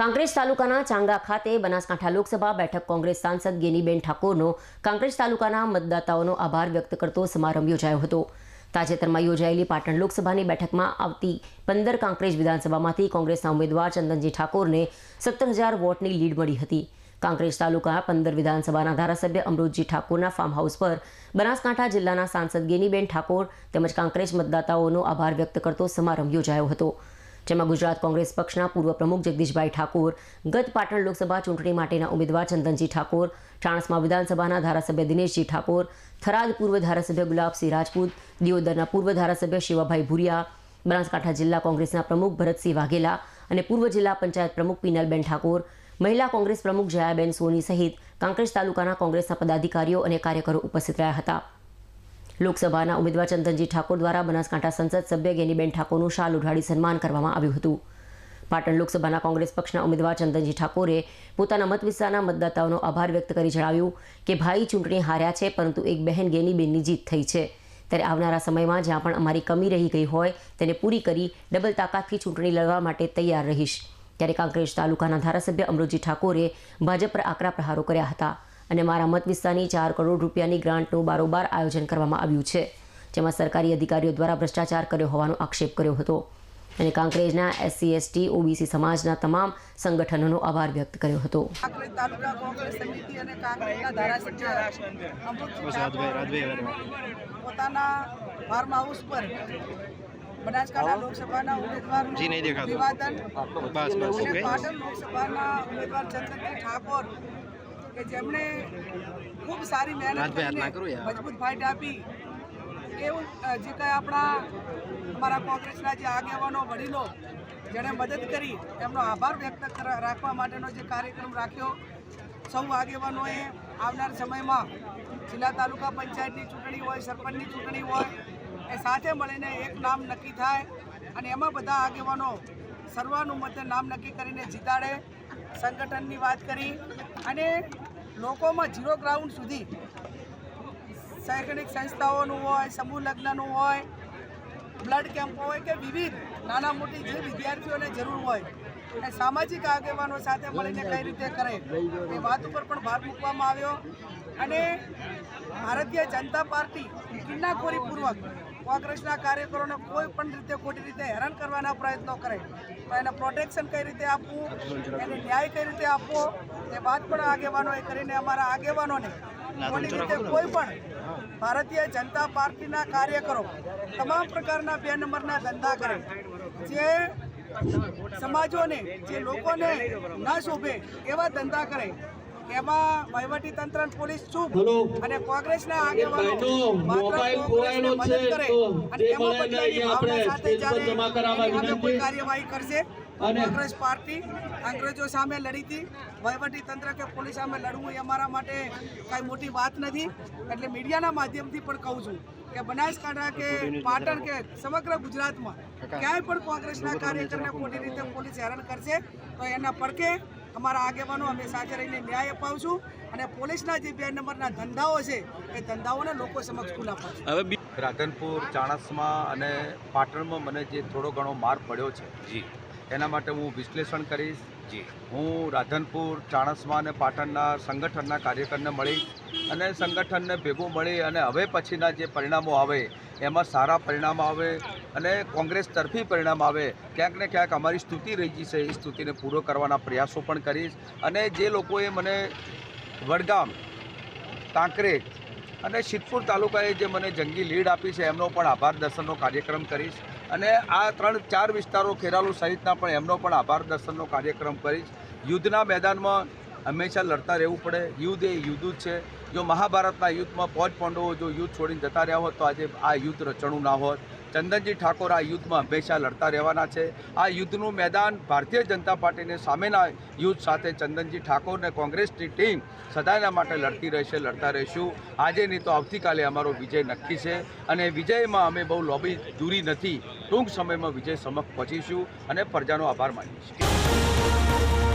કાંકરેજ તાલુકાના ચાંગા ખાતે બનાસકાંઠા લોકસભા બેઠક કોંગ્રેસ સાંસદ ગેનીબેન ઠાકોરનો કાંકરેજ તાલુકાના મતદાતાઓનો આભાર વ્યક્ત કરતો સમારંભ યોજાયો હતો. તાજેતરમાં યોજાયેલી પાટણ લોકસભાની બેઠકમાં આવતી પંદર કાંકરેજ વિધાનસભામાંથી કોંગ્રેસના ઉમેદવાર ચંદનજી ઠાકોરને સત્તર હજાર વોટની લીડ મળી હતી. કાંકરેજ તાલુકા પંદર વિધાનસભાના ધારાસભ્ય અમૃતજી ઠાકોરના ફાર્મ હાઉસ પર બનાસકાંઠા જિલ્લાના સાંસદ ગેનીબેન ઠાકોર તેમજ કાંકરેજ મતદાતાઓનો આભાર વ્યક્ત કરતો સમારંભ યોજાયો હતો. જેમાં ગુજરાત કોંગ્રેસ પક્ષના પૂર્વ પ્રમુખ જગદીશભાઈ ઠાકોર, ગત પાટણ લોકસભા ચૂંટણી માટેના ઉમેદવાર ચંદનજી ઠાકોર, ચાણસ્મા વિધાનસભાના ધારાસભ્ય દિનેશજી ઠાકોર, થરાદ પૂર્વ ધારાસભ્ય ગુલાબસિંહ રાજપૂત, દિયોદરના પૂર્વ ધારાસભ્ય શિવાભાઈ ભુરિયા, બનાસકાંઠા જિલ્લા કોંગ્રેસના પ્રમુખ ભરતસિંહ વાઘેલા અને પૂર્વ જિલ્લા પંચાયત પ્રમુખ પીનલબેન ઠાકોર, મહિલા કોંગ્રેસ પ્રમુખ જયાબેન સોની સહિત કાંકરેજ તાલુકાના કોંગ્રેસના પદાધિકારીઓ અને કાર્યકરો ઉપસ્થિત રહ્યા હતા. લોકસભાના ઉમેદવાર ચંદનજી ઠાકોર દ્વારા બનાસકાંઠા સંસદ સભ્ય ગેનીબેન ઠાકોરનું શાલ ઉઢાડી સન્માન કરવામાં આવ્યું હતું. પાટણ લોકસભાના કોંગ્રેસ પક્ષના ઉમેદવાર ચંદનજી ઠાકોરે પોતાના મત વિસ્તારના મતદાતાઓનો આભાર વ્યક્ત કરી જણાવ્યું કે, ભાઈ ચૂંટણી હાર્યા છે, પરંતુ એક બહેન ગેનીબેનની જીત થઈ છે. ત્યારે આવનારા સમયમાં જ્યાં પણ અમારી કમી રહી ગઈ હોય, તેને પૂરી કરી ડબલ તાકાતથી ચૂંટણી લડવા માટે તૈયાર રહીશ. ત્યારે કાંકરેજ તાલુકાના ધારાસભ્ય અમરોજી ઠાકોરે ભાજપ પર આકરા પ્રહારો કર્યા હતા. અને મારા મત વિસ્તારની ચાર કરોડ રૂપિયાની ગ્રાન્ટનું બારોબાર આયોજન કરવામાં આવ્યું છે જેમાં સરકારી અધિકારીઓ દ્વારા ભ્રષ્ટાચાર કર્યો હોવાનો આક્ષેપ કર્યો હતો. અને કાંકરેજના એસસી એસટી ઓબીસી સમાજના તમામ સંગઠનોનો આભાર વ્યક્ત કર્યો હતો. પોતાના ફાર્મ હાઉસ પર બનાસકાંઠા લોકસભાના ઉમેદવારનું પાટણ લોકસભાના ઉમેદવાર ચંદ્રકાંત ઠાકોર કે જેમણે ખૂબ સારી મહેનત કરીને મજબૂત ફાઇટ આપી એવું જે કંઈ આપણા અમારા કોંગ્રેસના જે આગેવાનો વડીલો જેણે મદદ કરી એમનો આભાર વ્યક્ત રાખવા માટેનો જે કાર્યક્રમ રાખ્યો. સૌ આગેવાનોએ આવનાર સમયમાં જિલ્લા તાલુકા પંચાયતની ચૂંટણી હોય સરપંચની ચૂંટણી હોય એ સાથે મળીને એક નામ નક્કી થાય અને એમાં બધા આગેવાનો સર્વાનુમતે નામ નક્કી કરીને જીતાડે સંગઠનની વાત કરી અને લોકોમાં ઝીરો ગ્રાઉન્ડ સુધી. શૈક્ષણિક સંસ્થાઓનું હોય, સમૂહ લગ્નનું હોય બ્લડ કેમ્પ હોય કે વિવિધ નાના મોટી જે વિદ્યાર્થીઓને જરૂર હોય એ સામાજિક આગેવાનો સાથે મળીને કઈ રીતે કરે, એ વાત ઉપર પણ ભાર મૂકવામાં આવ્યો. અને ભારતીય જનતા પાર્ટી કિન્નાખોરીપૂર્વક કોંગ્રેસના કાર્યકરોને કોઈ પણ રીતે ખોટી રીતે હેરાન કરવાના પ્રયત્નો કરે, તો એને પ્રોટેક્શન કઈ રીતે આપવું, એને ન્યાય કઈ રીતે આપવો, એ વાત પણ આગેવાનોએ કરીને અમારા આગેવાનોને ખોટી રીતે કોઈ પણ ભારતીય જનતા પાર્ટીના કાર્યકરો તમામ પ્રકારના બે નંબરના ધંધા કરે. જે સમાજોને, જે લોકોને ના શોભે એવા ધંધા કરે. એમાં વહીવટી તંત્ર પોલીસ ચૂપ. અને કોંગ્રેસના આગેવાનો માત્ર કોંગ્રેસને મદદ કરે અને એમાં બદલાની ભાવના સાથે જ્યારે કોઈ કાર્યવાહી કરશે કોંગ્રેસ પાર્ટી અંગ્રેજો સામે લડી હતી. વહીવટી તંત્ર કે પોલીસ સામે લડવું એ અમારા માટે કાંઈ મોટી વાત નથી. એટલે મીડિયાના માધ્યમથી પણ કહું છું કે બનાસકાંઠા કે પાટણ કે સમગ્ર ગુજરાતમાં ક્યાંય પણ કોંગ્રેસના કાર્યકરને મોટી રીતે પોલીસ હેરાન કરશે તો એના પડકે અમારા આગેવાનો અમે સાથે રહીને ન્યાય અપાવશું અને પોલીસના જે બે નંબરના ધંધાઓ છે એ ધંધાઓને લોકો સમક્ષ ખુલ્લા હવે રાધનપુર ચાણસમાં અને પાટણમાં મને જે થોડો ઘણો માર પડ્યો છે. જી. એના માટે હું વિશ્લેષણ કરીશ. જી. હું રાધનપુર ચાણસમાં અને પાટણના સંગઠનના કાર્યકરને મળી અને સંગઠનને ભેગું મળી અને હવે પછીના જે પરિણામો આવે એમાં સારા પરિણામ આવે અને કોંગ્રેસ તરફી પરિણામ આવે, ક્યાંક ને ક્યાંક અમારી સ્તુતિ રહી છે એ સ્તુતિને પૂરો કરવાના પ્રયાસો પણ કરીશ. અને જે લોકોએ મને વડગામ કાંકરેજ અને સિદ્ધપુર તાલુકાએ જે મને જંગી લીડ આપી છે, એમનો પણ આભાર દર્શનનો કાર્યક્રમ કરીશ. અને આ ત્રણ ચાર વિસ્તારો ખેરાલુ સહિતના પણ એમનો પણ આભાર દર્શનનો કાર્યક્રમ કરીશ. યુદ્ધના મેદાનમાં હંમેશા લડતા રહેવું પડે. યુદ્ધ એ યુદ્ધ જ છે. જો મહાભારતના યુદ્ધમાં પોચ પાંડવો જો યુદ્ધ છોડીને જતા રહ્યા હોત તો આજે આ યુદ્ધ રચણું ના હોત. ચંદનજી ઠાકોર આ યુદ્ધમાં હંમેશા લડતા રહેવાના છે. આ યુદ્ધનું મેદાન ભારતીય જનતા પાર્ટીને સામેના યુદ્ધ સાથે ચંદનજી ઠાકોર અને કોંગ્રેસની ટીમ સદાયના માટે લડતી રહેશે, લડતા રહીશું. આજે નહીં તો આવતીકાલે અમારો વિજય નક્કી છે અને વિજયમાં અમે બહુ લોબી દૂરી નથી. ટૂંક સમયમાં વિજય સમક્ષ પહોંચીશું અને પ્રજાનો આભાર માનીશું.